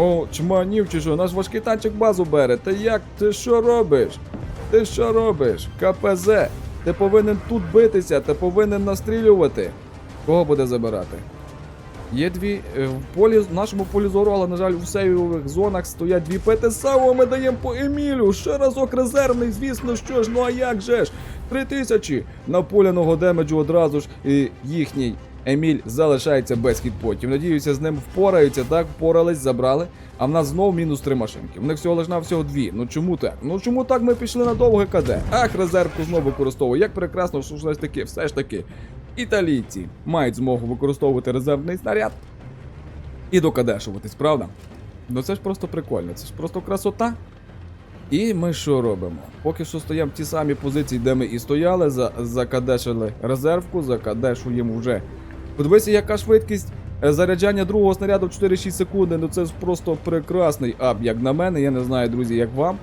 О, чманів чи що, наш важкий танчик базу бере. Та як? Ти що робиш? Ти що робиш? КПЗ. Ти повинен тут битися, ти повинен настрілювати. Кого буде забирати? Є дві е, в полі, в нашому полі зору, але, на жаль, у сейвових зонах стоять дві ПТСАУ, а ми даємо по Емілю. Ще разок резервний, звісно, що ж, ну а як же ж? Три тисячі напуляного демеджу одразу ж і їхній Еміль залишається без хітпотів. Надіюся, з ним впораються, так, впорались, забрали. А в нас знов мінус три машинки. В них всього лиш всього дві. Ну чому так? Ну чому так ми пішли на довге КД? Ах, резервку знову використовую. Як прекрасно, що ж таки, все ж таки. Італійці мають змогу використовувати резервний снаряд і докадешуватись, правда? Ну це ж просто прикольно, це ж просто красота. І ми що робимо? Поки що стоїмо в ті самі позиції, де ми і стояли, закадешили резервку, закадешуємо вже. Подивися, яка швидкість е, заряджання другого снаряду в 4-6 секунди. Ну це ж просто прекрасний ап, як на мене. Я не знаю, друзі, як вам.